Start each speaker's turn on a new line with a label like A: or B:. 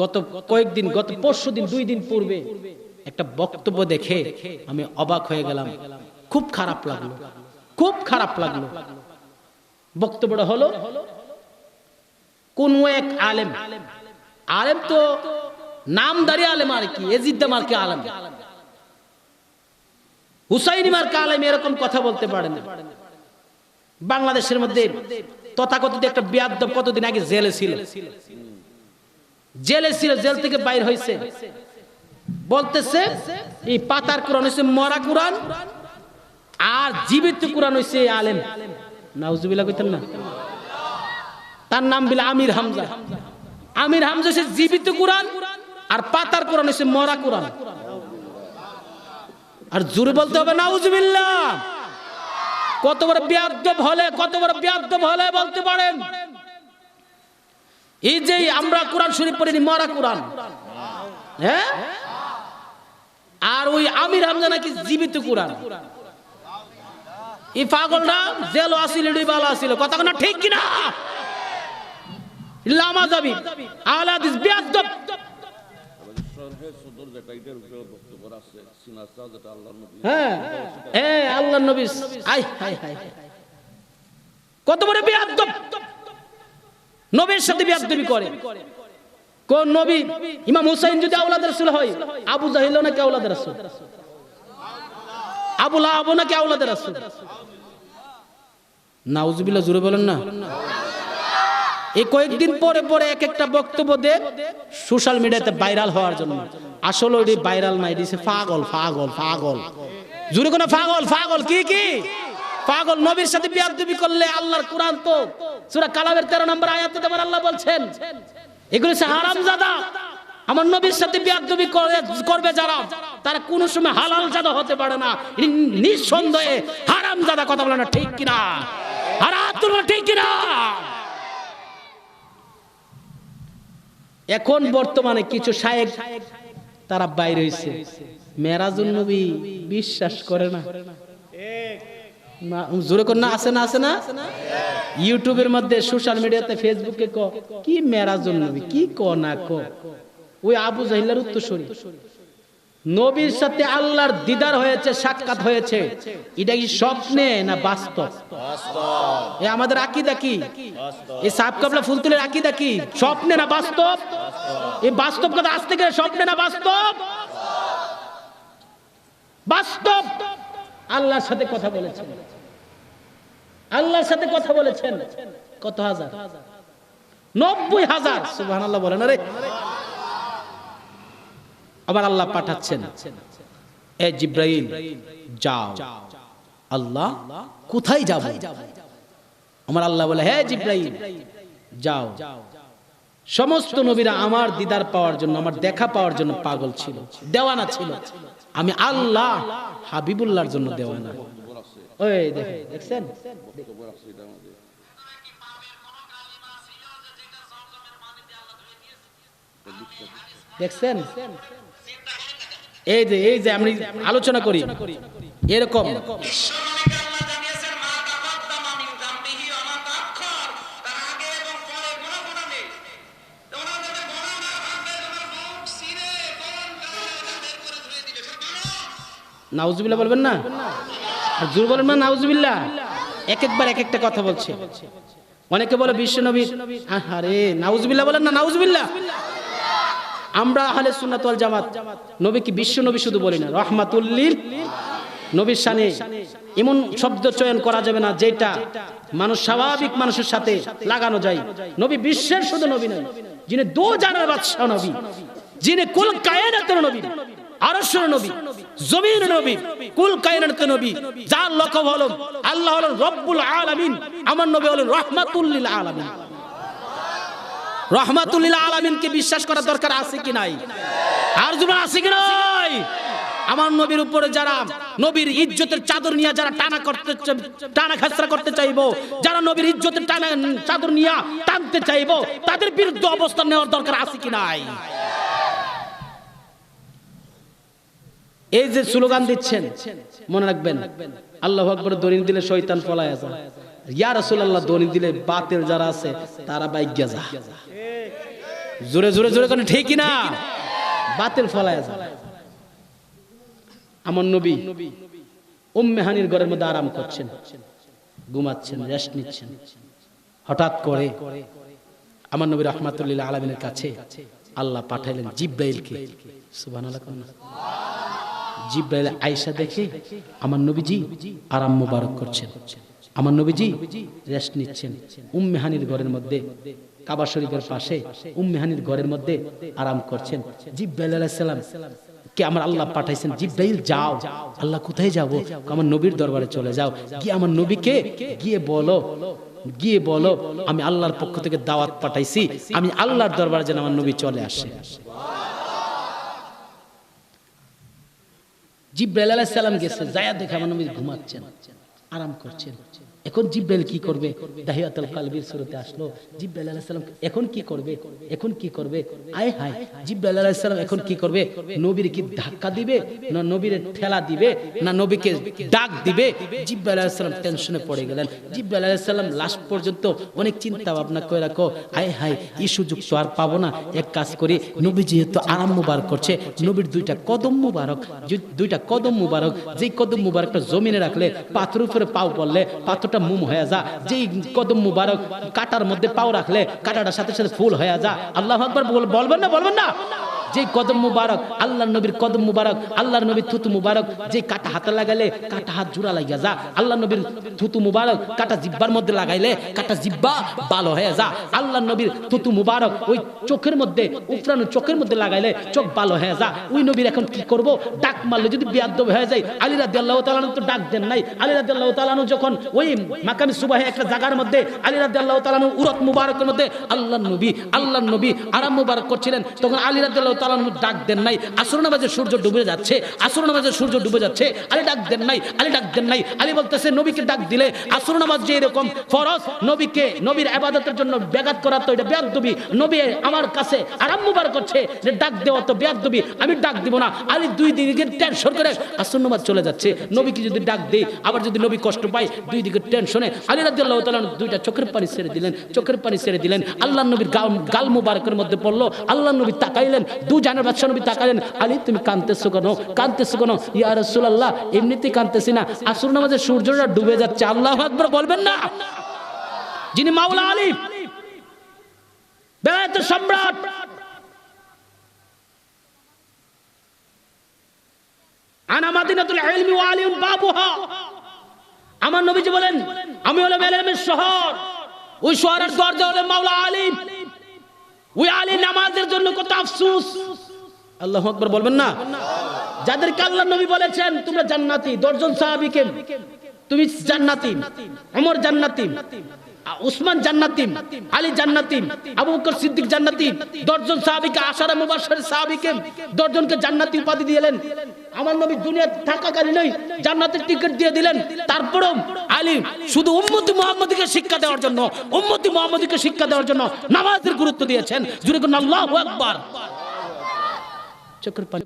A: গত কয়েকদিন, গত পরশু দিন, দুই দিন পূর্বে একটা বক্তব্য দেখে আমি অবাক হয়ে গেলাম। খুব খারাপ লাগল, খুব খারাপ লাগল। বক্তব্যটা হলো, কোন এক আলেম আলেম তো নামদারি আলেম আর কি, এজিদ্দা মার্কে আলেম। হুসাইনি মার্কে আলেম এরকম কথা বলতে পারে না। বাংলাদেশের মধ্যে তথাকথিত একটা বিয়াদ্দব কতদিন আগে জেলে ছিল? জেলে ছিল, জেল থেকে বাইর হয়েছে বলতেছে, এই পাতার কোরআন হয়েছে মরা কোরআন, আর জীবিত কোরআন হয়েছে আলেম। নাউজুবিল্লাহ কইতেন না? তার নাম বিলা আমির হামজা। আমির হামজা হচ্ছে জীবিত কোরআন, আর পাতার কোরআন হয়েছে মরা কোরআন। আর জোরে বলতে হবে, নাউজুবিল্লাহ। কত বড় বিয়াদ্দব হলে, কত বড় বিয়াদ্দব হলে বলতে পারেন। এই যে আমরা কোরআন শরীফ পড়িনি মরা কোরআন। হ্যাঁ? আর ওই আমির হামজা নাকি জীবিত কোরআন। এই পাগলটা জেল আসিল ডিবালা আসিল। কথা কোনা ঠিক কিনা? লামা যাবি আলাদিস
B: নবী।
A: হ্যাঁ কত বড় বিয়াদ্দব নবীর সাথে বিয়াদ্দবি করে। কোন নবী? ইমাম হুসাইন যদি আওলাদের রাসূল হয়, আবু জাহিল নাকি আওলাদের রাসূল? আবু নাকি আওলাদের রাসূল? নাউজুবিল্লাহ জুড়ে বলেন না। এই কয়েকদিন পরে পরে এক একটা বক্তব্য দে, সোশ্যাল মিডিয়াতে ভাইরাল হওয়ার জন্য। আসলে ওটি ভাইরাল নাই দিছে পাগল পাগল পাগল। জুড়ে কোনো পাগল পাগল, কি কি? পাগল নবীর সাথে বিয়াদবি করলে আল্লাহর কোরআন তো সূরা কালামের 13 নম্বর আয়াতে তোমার আল্লাহ বলছেন। এগুলো হচ্ছে হারামজাদা। আমার নবীর সাথে বিয়াদবি করে করবে যারা, তারা কোন সময় হালাল জাদা হতে পারে না। নিঃসন্দেহে হারামজাদা কথা বলে না, ঠিক কিনা? হারাত তুলনা ঠিক কিনা? এখন বর্তমানে কিছু শায়েক, তারা বাইরে হয়েছে মেরাজুল নবী বিশ্বাস করে না না। জোরে কর না আছে না আছে না? ইউটিউবের মধ্যে সোশ্যাল মিডিয়াতে ফেসবুকে ক কি মেরাজুল নবী কি ক না ক? ওই আবু জাহিলার উত্তরসূরি। নবীর সাথে আল্লাহর দিদার হয়েছে সাক্ষাৎ হয়েছে। এটা কি স্বপ্নে না বাস্তব? এ আমাদের আকিদা কি? এই সাপ কাবলা ফুলতুলের আকিদা কি? স্বপ্নে না বাস্তব? এই বাস্তব কথা আসতে গেলে স্বপ্নে না বাস্তব। বাস্তব! আল্লাহর সাথে কথা বলেছেন। আল্লাহর সাথে কথা বলেছেন কত হাজার? নব্বই হাজার। আল্লাহ বলেন, আরে। আবার আল্লাহ পাঠাচ্ছেন। এ জিব্রাইল, যাও। আল্লাহ, কোথায় যাব? আমার আল্লাহ বলে হ্যাঁ জিব্রাইল, যাও। সমস্ত নবীরা আমার দিদার পাওয়ার জন্য, আমার দেখা পাওয়ার জন্য পাগল ছিল, দেওয়ানা ছিল। আমি আল্লাহ হাবিবুল্লাহর জন্য দেওয়ানা। ওই দেখছেন? দেখছেন? এই যে এই যে আমি আলোচনা করি, এরকম
C: শুনো
A: নাউজুবিল্লাহ বলবেন না? আর জোর বলেন না, নাউজুবিল্লাহ। এক একবার এক একটা কথা বলছে। অনেকে বলে বিশ্ব নবী আরে নাউজুবিল্লাহ বলেন না, নাউজুবিল্লাহ। আমরা আহলে সুন্নাত ওয়াল জামাত নবী কি বিশ্ব নবী শুধু বলি না, রহমাতুল্লিল নবীর শানে এমন শব্দ চয়ন করা যাবে না, যেটা মানুষ স্বাভাবিক মানুষের সাথে লাগানো যায়। নবী বিশ্বের শুধু নবী নয়, যিনি দো জানার বাদশাহ নবী, যিনি কুল কায়নাতের নবী, আরশের নবী জমির নবী, কুল নবী, যার লক্ষ্য হলো আল্লাহ হলেন রব্বুল আলামিন, আমার নবী হলেন রহমাতুল্লিল আলামিন। রহমাতুল্লিল আলামিনকে বিশ্বাস করা দরকার আছে কি নাই? আর জুবান আছে কি নাই? আমার নবীর উপরে যারা নবীর ইজ্জতের চাদর নিয়ে যারা টানা করতে টানা খাসরা করতে চাইব, যারা নবীর ইজ্জতের টানা, চাদর নিয়ে টানতে চাইব, তাদের বিরুদ্ধে অবস্থান নেওয়ার দরকার আছে কি নাই? এই যে স্লোগান দিচ্ছেন, মনে রাখবেন, আল্লাহ আকবর দলিল দিলে শয়তান পলায় যায়। ইয়া রাসূলুল্লাহ দলিল দিলে বাতিল যারা আছে, তারা বাইজ্ঞা যা জোরে জোরে জোরে কেন, ঠিক না বাতিল ফলায় যায়। আমার নবী উম্মেহানির ঘরের মধ্যে আরাম করছেন, ঘুমাচ্ছেন, রেস্ট নিচ্ছেন। হঠাৎ করে আমার নবী রহমাতুল্লাহ আলমিনের কাছে আল্লাহ পাঠাইলেন জিব্রাইলকে। সুবহানাল্লাহ? জিব্রাইল আয়েশা দেখে আমার নবীজি আরাম মোবারক করছেন। আমার নবীজি রেস্ট নিচ্ছেন। উম্মেহানির ঘরের মধ্যে, কাবা শরীফের পাশে উম্মেহানির ঘরের মধ্যে আরাম করছেন। জিব্রাইল আলাইহিস সালাম কে আমার আল্লাহ পাঠাইছেন? জিব্রাইল, যাও। আল্লাহ কোথায় যাব? আমার নবীর দরবারে চলে যাও। গিয়ে আমার নবীকে গিয়ে বলো। গিয়ে বলো, আমি আল্লাহর পক্ষ থেকে দাওয়াত পাঠাইছি। আমি আল্লাহর দরবারে যেন আমার নবী চলে আসে। জিব্রাইল আলাইহিস সালাম গেছে যায়া দেখে আমার নবী ঘুমাচ্ছেন। আরাম করছেন। এখন জিব্রাইল কি করবে? দাহিয়াতুল কালবির সুরতে আসলো। জিব্রাইল আলাইহিস সালাম এখন কি করবে? এখন কি করবে? আয় হায়, জিব্রাইল আলাইহিস সালাম এখন কি করবে? নবীর কি ধাক্কা দিবে? না নবীর ঠেলা দিবে? না নবীকে ডাক দিবে? জিব্রাইল আলাইহিস সালাম টেনশনে পড়ে গেলেন। জিব্রাইল আলাইহিস সালাম লাস্ট পর্যন্ত অনেক চিন্তা ভাবনা করে রাখো। আয় হায়, এই সুযোগ তো আর পাবো না। এক কাজ করি, নবী যেহেতু আরাম মুবারক করছে, নবীর দুইটা কদম মুবারক, দুইটা কদম মুবারক, যেই কদম মুবারকটা জমিনে রাখলে পাথর উপরে পাও পড়লে পাথরটা মুম হয়ে যা। যেই কদম মুবারক কাটার মধ্যে পাও রাখলে কাটাটার সাথে সাথে ফুল হয়ে যা। আল্লাহ আকবর বল- বলবেন না বলবেন না। যে কদম মুবারক, আল্লাহর নবীর কদম মুবারক, আল্লাহর নবীর থুতু মুবারক, যে কাটা হাতে লাগাইলে কাটা হাত জোড়া লাগিয়া যা আল্লাহ নবীর থুতু মুবারক, কাটা জিব্বার মধ্যে লাগাইলে কাটা জিব্বা ভালো হয়ে যা আল্লাহ নবীর থুতু মুবারক ওই চোখের মধ্যে, উফরানো চোখের মধ্যে লাগাইলে চোখ ভালো হয়ে যা। ওই নবীর এখন কি করব? ডাক মারলে যদি বিয়াদ্দব হয়ে যায়, আলী রাদিয়াল্লাহু তাআলা তো ডাক দেন নাই। আলী রাদিয়াল্লাহু তাআলা যখন ওই মাকামি সুবাহে একটা জায়গার মধ্যে, আলী রাদিয়াল্লাহু তাআলা উরত মুবারকের মধ্যে আল্লাহ নবী আল্লাহ নবী আরাম মুবারক করছিলেন, তখন আলী রাদিয়াল্লাহু তাআলা ডাক দেন নাই আসর নামাজে সূর্য ডুবে যাচ্ছে আসর নামাজে সূর্য ডুবে যাচ্ছে, আলী ডাক দেন নাই, আলী ডাক দেন নাই, আলী বলতেছে, নবীকে ডাক দিলে আসর নামাজ যে এরকম ফরজ, নবীকে, নবীর ইবাদতের জন্য ব্যাঘাত করা তো এটা বেয়াদবি, নবী আমার কাছে আরাম মুবারক করছে যে ডাক দেওয়া তো বেয়াদবি, আমি ডাক দিব না, আলী দুই দিকে টেনশন করে আসর নামাজ চলে যাচ্ছে, নবীকে যদি ডাক দেই, আবার যদি নবী কষ্ট পায়, দুই দিকে টেনশনে, আলী রাদিয়াল্লাহু তাআলা দুইটা চোখের পানি ছেড়ে দিলেন, চোখের পানি ছেড়ে দিলেন আল্লাহ নবীর গাল গাল মুবারকের মধ্যে পড়ল আল্লাহ নবী তাকাইলেন দু জানের বাদশাহ নবী তাকাইলেন আলী তুমি কাঁদতেছো কেন? কাঁদতেছো কেন? ইয়া রাসূলুল্লাহ, এমনিতেই কাঁদতেছি না। আসর নামাজে সূর্যটা ডুবে যাচ্ছে, আল্লাহু আকবার বলবেন না। যিনি মাওলা আলী বেলায়েতের সম্রাট। আনা মাদিনাতুল ইলমি ওয়া আলিউন বাবুহা। আমার নবীজি বলেন, আমি হলাম এলেমের শহর। ওই শহরের দরজা হলো মাওলা আলী ওই আলী নামাজের জন্য কত আফসুস আল্লাহ আকবর বলবেন না যাদেরকে আল্লাহ নবী বলেছেন তোমরা জান্নাতি দশজন সাহাবিকে তুমি জান্নাতি আমার জান্নাতি উসমান জান্নাতি আলী জান্নাতি আবু বকর সিদ্দিক জান্নাতি দশজন সাহাবীকে, আশারা মুবাশশির সাহাবীকে, দশজনকে জান্নাতি উপাধি দিলেন। আমার নবী দুনিয়া থাকাকালীনই জান্নাতের টিকিট দিয়ে দিলেন। তারপরও আলী শুধু উম্মতি মুহাম্মদীকে শিক্ষা দেওয়ার জন্য, উম্মতি মুহাম্মদীকে শিক্ষা দেওয়ার জন্য নামাজের গুরুত্ব দিয়েছেন। জুড়ে আল্লাহু আকবার। পানি